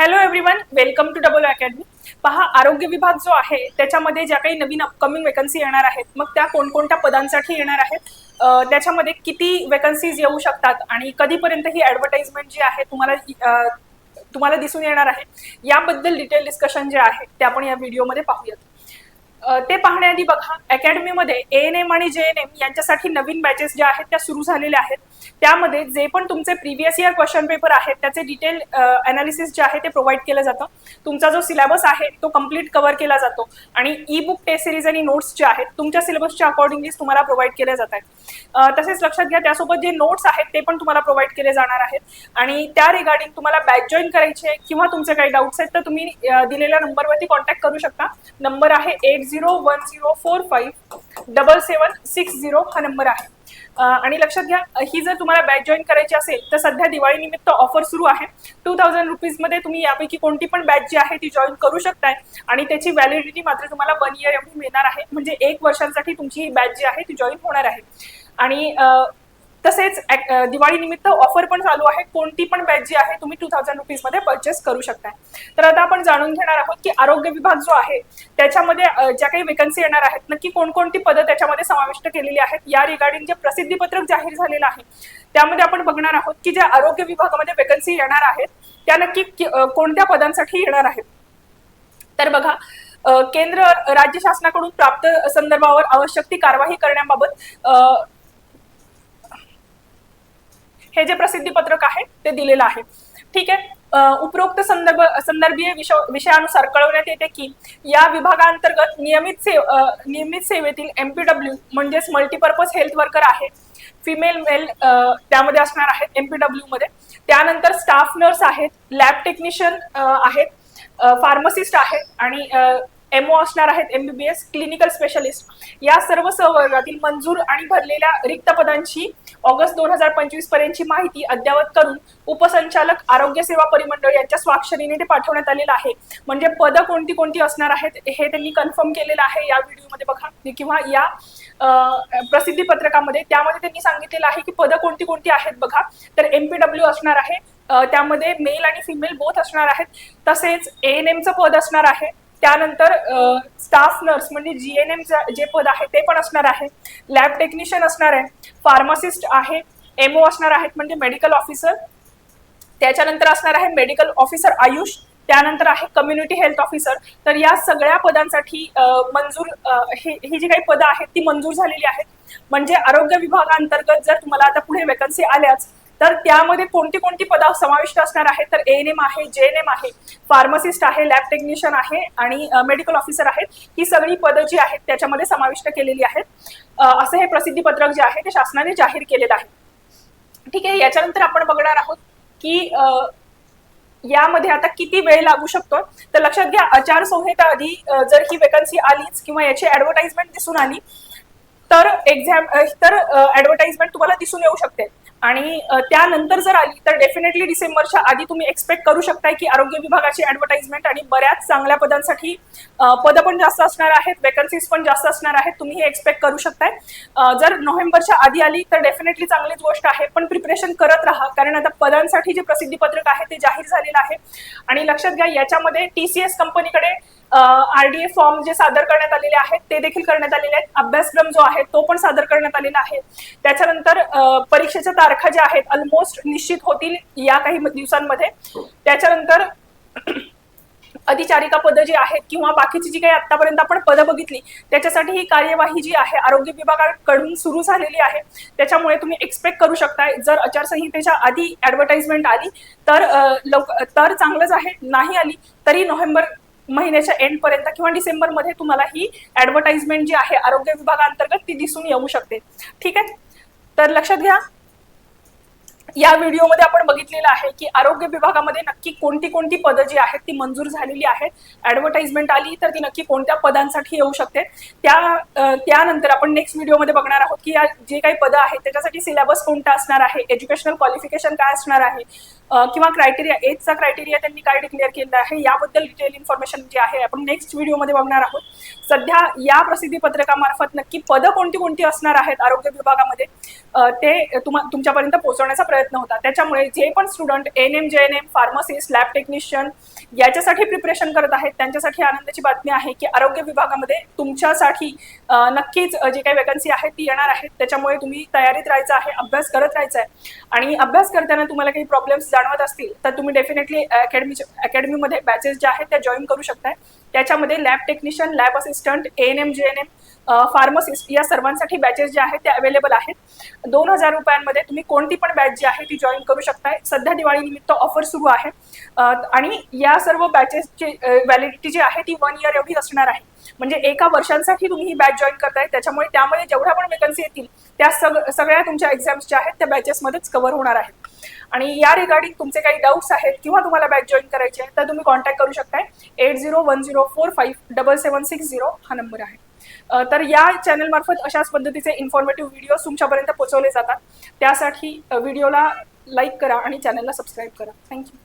Hello everyone welcome to double academy पहा आरोग्य विभाग जो आहे त्याच्यामध्ये ज्या काही नवीन अपकमिंग वेकन्सी येणार आहेत मग त्या कोणकोणत्या पदांसाठी येणार आहेत त्याच्यामध्ये किती वेकन्सीज येऊ शकतात आणि कधीपर्यंत ही ऍडव्हर्टाइजमेंट जी आहे तुम्हाला तुम्हाला दिसून येणार आहे याबद्दल डिटेल डिस्कशन जे आहे ते आपण या व्हिडिओमध्ये पाहूयात. ते पाहण्याआधी बघा अकॅडमीमध्ये ए एन एम आणि जे एन एम यांच्यासाठी नवीन बॅचेस ज्या आहेत त्या सुरू झालेल्या आहेत. त्यामध्ये जे पण तुमचे प्रिव्हियस इयर क्वेश्चन पेपर आहेत त्याचे डिटेल अनालिसिस जे आहे ते प्रोव्हाइड केलं जातं. तुमचा जो सिलेबस आहे तो कंप्लीट कव्हर केला जातो. आणि ई बुक टेस्ट सिरीज आणि नोट्स जे आहेत तुमच्या सिलेबसच्या अकॉर्डिंगलीच तुम्हाला प्रोव्हाइड केल्या जात आहेत. तसेच लक्षात घ्या त्यासोबत जे नोट्स आहेत ते पण तुम्हाला प्रोव्हाइड केले जाणार आहेत. आणि त्या रिगार्डिंग तुम्हाला बॅच जॉईन करायची आहे किंवा तुमचे काही डाऊट्स आहेत तर तुम्ही दिलेल्या नंबरवरती कॉन्टॅक्ट करू शकता. नंबर आहे eight zero one zero four five double seven six zero हा नंबर आहे. आणि लक्षात घ्या ही जर तुम्हाला बॅच जॉईन करायची असेल तर सध्या दिवाळी निमित्त ऑफर सुरू आहे. टू थाउजंड रुपीजमध्ये तुम्ही यापैकी कोणती पण बॅच जी आहे ती जॉईन करू शकताय. आणि त्याची व्हॅलिडिटी मात्र तुम्हाला वन इयर एवढी मिळणार आहे. म्हणजे एक वर्षांसाठी तुमची ही बॅच जी आहे ती जॉईन होणार आहे. आणि तसेच दिवाळी निमित्त ऑफर पण चालू आहे. कोणती पण बॅच जी आहे तुम्ही टू थाउजंड रुपीजमध्ये परचेस करू शकता तर आता आपण जाणून घेणार आहोत की आरोग्य विभाग जो आहे त्याच्यामध्ये ज्या काही वेकन्सी येणार आहेत नक्की कोणकोणती पदं त्याच्यामध्ये समाविष्ट केलेली आहेत या रिगार्डिंग जे प्रसिद्धीपत्रक जाहीर झालेलं आहे त्यामध्ये आपण बघणार आहोत की ज्या आरोग्य विभागामध्ये वेकन्सी येणार आहेत त्या नक्की कोणत्या पदांसाठी येणार आहेत. तर बघा केंद्र राज्य शासनाकडून प्राप्त संदर्भावर आवश्यक ती कारवाई करण्याबाबत हे जे प्रसिद्धी पत्रक आहे ते दिलेलं आहे. ठीक आहे? उपरोक्त संदर्भ संदर्भीय विषय विषयानुसार कळवण्यात येते की या विभागांतर्गत नियमित सेव नियमित सेवेतील एमपीडब्ल्यू म्हणजेच मल्टीपर्पज हेल्थ वर्कर आहे. फिमेल मेल त्यामध्ये असणार आहेत एमपीडब्ल्यू मध्ये. त्यानंतर स्टाफ नर्स आहेत लॅब टेक्निशियन आहेत फार्मसिस्ट आहेत आणि एमओ असणार आहेत एमबीबीएस क्लिनिकल स्पेशलिस्ट या सर्व सहवर्गातील मंजूर आणि भरलेल्या रिक्त पदांची ऑगस्ट दोन हजार पंचवीस पर्यंतची माहिती अद्ययावत करून उपसंचालक आरोग्य सेवा परिमंडळ यांच्या स्वाक्षरीने ते पाठवण्यात आलेलं आहे. म्हणजे पदं कोणती कोणती असणार आहेत हे त्यांनी कन्फर्म केलेलं आहे या व्हिडिओमध्ये बघा. किंवा या प्रसिद्धी पत्रकामध्ये त्यामध्ये त्यांनी सांगितलेलं आहे की पदं कोणती कोणती आहेत बघा. तर एमपीडब्ल्यू असणार आहे. त्यामध्ये मेल आणि फिमेल बोथ असणार आहेत. तसेच एन एमचं पद असणार आहे. त्यानंतर स्टाफ नर्स म्हणजे जी एन एम जे पद आहे ते पण असणार आहे. लॅब टेक्निशियन असणार आहे. फार्मासिस्ट आहे. एमओ असणार आहेत म्हणजे मेडिकल ऑफिसर त्याच्यानंतर असणार आहे मेडिकल ऑफिसर आयुष. त्यानंतर आहे कम्युनिटी हेल्थ ऑफिसर तर या सगळ्या पदांसाठी मंजूर ही जी काही पदं आहेत ती मंजूर झालेली आहेत. म्हणजे आरोग्य विभागाअंतर्गत जर तुम्हाला आता पुढे वेकन्सी आल्याच तर त्यामध्ये कोणती कोणती पदं समाविष्ट असणार आहेत? तर ए एन एम आहे जे एन एम आहे फार्मसिस्ट आहे लॅब टेक्निशियन आहे आणि मेडिकल ऑफिसर आहेत. ही सगळी पदं जी आहेत त्याच्यामध्ये समाविष्ट केलेली आहेत. असं हे प्रसिद्धी पत्रक जे आहे ते शासनाने जाहीर केलेलं आहे. ठीक आहे याच्यानंतर आपण बघणार आहोत की यामध्ये आता किती वेळ लागू शकतो? तर लक्षात घ्या आचारसंहिता आधी जर ही वेकन्सी आलीच किंवा याची ऍडव्हर्टाइजमेंट दिसून आली तर एक्झाम तर ऍडव्हर्टाइजमेंट तुम्हाला दिसून येऊ शकते. आणि त्यानंतर जर आली तर डेफिनेटली डिसेंबरच्या आधी तुम्ही एक्सपेक्ट करू शकताय की आरोग्य विभागाची ऍडव्हर्टाइजमेंट आणि बऱ्याच चांगल्या पदांसाठी पद पदं पण जास्त असणार आहेत वेकन्सीज पण जास्त असणार आहेत तुम्ही हे एक्सपेक्ट करू शकताय. जर नोव्हेंबरच्या आधी आली तर डेफिनेटली चांगलीच गोष्ट आहे पण प्रिपरेशन करत राहा कारण आता पदांसाठी जे प्रसिद्धी पत्रक आहे ते जाहीर झालेलं आहे. आणि लक्षात घ्या याच्यामध्ये टी सी एस कंपनीकडे आरडीए फॉर्म जे सादर करण्यात आलेले आहेत ते देखील करण्यात आलेले आहेत. अभ्यासक्रम जो आहे तो पण सादर करण्यात आलेला आहे. त्याच्यानंतर परीक्षेच्या तारखा ज्या आहेत ऑलमोस्ट निश्चित होतील या काही दिवसांमध्ये. त्याच्यानंतर अधिचारिका पदं जी आहेत किंवा बाकीची जी काही आतापर्यंत आपण पदं बघितली त्याच्यासाठी ही कार्यवाही जी आहे आरोग्य विभागाकडून सुरू झालेली आहे. त्याच्यामुळे तुम्ही एक्सपेक्ट करू शकताय. जर आचारसंहितेच्या आधी ऍडव्हर्टाइजमेंट आली तर लवकर तर चांगलंच आहे. नाही आली तरी नोव्हेंबर महिन्याच्या एंड पर्यंत किंवा डिसेंबरमध्ये तुम्हाला ही ऍडव्हर्टाइजमेंट जी आहे आरोग्य विभागांतर्गत ती दिसून येऊ शकते. ठीक आहे? तर लक्षात घ्या या व्हिडिओमध्ये आपण बघितलेलं आहे की आरोग्य विभागामध्ये नक्की कोणती कोणती पदं जी आहेत ती मंजूर झालेली आहेत. ऍडव्हर्टाइजमेंट आली तर ती नक्की कोणत्या पदांसाठी येऊ शकते? त्या त्यानंतर आपण नेक्स्ट व्हिडिओमध्ये बघणार आहोत की या जे काही पदं आहेत त्याच्यासाठी सिलेबस कोणता असणार आहे एज्युकेशनल क्वालिफिकेशन काय असणार आहे किंवा क्रायटेरिया एजचा क्रायटेरिया त्यांनी काय डिक्लेअर केलेला आहे याबद्दल डिटेल इन्फॉर्मेशन जी आहे आपण नेक्स्ट व्हिडिओमध्ये बघणार आहोत. सध्या या प्रसिद्धी पत्रकामार्फत नक्की पदं कोणती कोणती असणार आहेत आरोग्य विभागामध्ये? ते तुम्हा तुमच्यापर्यंत पोहोचवण्याचा प्रयत्न प्रयत्न होता. त्याच्यामुळे जे पण student N M J N M pharmacist lab technician याच्यासाठी प्रिपरेशन करत आहेत. त्यांच्यासाठी आनंदाची बातमी आहे की आरोग्य विभागामध्ये तुमच्यासाठी नक्कीच जी काही वेकन्सी आहेत ती येणार आहेत. त्याच्यामुळे तुम्ही तयारीत राहायचं आहे अभ्यास करत राहायचं आहे आणि अभ्यास करताना तुम्हाला काही प्रॉब्लेम्स जाणवत असतील तर तुम्ही डेफिनेटली अकॅडमी अकॅडमीमध्ये बॅचेस ज्या आहेत त्या जॉईन करू शकताय. त्याच्यामध्ये lab technician lab assistant N M J N M pharmacist या सर्वांसाठी बॅचेस ज्या आहेत त्या अवेलेबल आहेत. दोन हजार रुपयांमध्ये तुम्ही कोणती पण बॅच जी आहे ती जॉईन करू शकताय. सध्या दिवाळीनिमित्त ऑफर सुरू आहे. आणि या सर्व बॅचेसची व्हॅलिडिटी जी आहे ती वन इयर एवढी असणार आहे. म्हणजे एका वर्षांसाठी तुम्ही ही बॅच जॉईन करताय त्याच्यामुळे त्यामध्ये जेवढ्या पण वेकन्सी येतील त्या सग सगळ्या तुमच्या एक्झाम्स ज्या आहेत त्या बॅचेसमध्येच कव्हर होणार आहेत. आणि या रिगार्डिंग तुमचे काही डाऊट्स आहेत किंवा तुम्हाला बॅच जॉईन करायची आहे तर तुम्ही कॉन्टॅक्ट करू शकताय. Eight zero one zero four five double seven six zero हा नंबर आहे. तर या चॅनलमार्फत अशाच पद्धतीचे इन्फॉर्मेटिव्ह व्हिडिओ तुमच्यापर्यंत पोहोचवले जातात. त्यासाठी व्हिडिओला लाईक करा आणि चॅनलला सबस्क्राईब करा. थँक्यू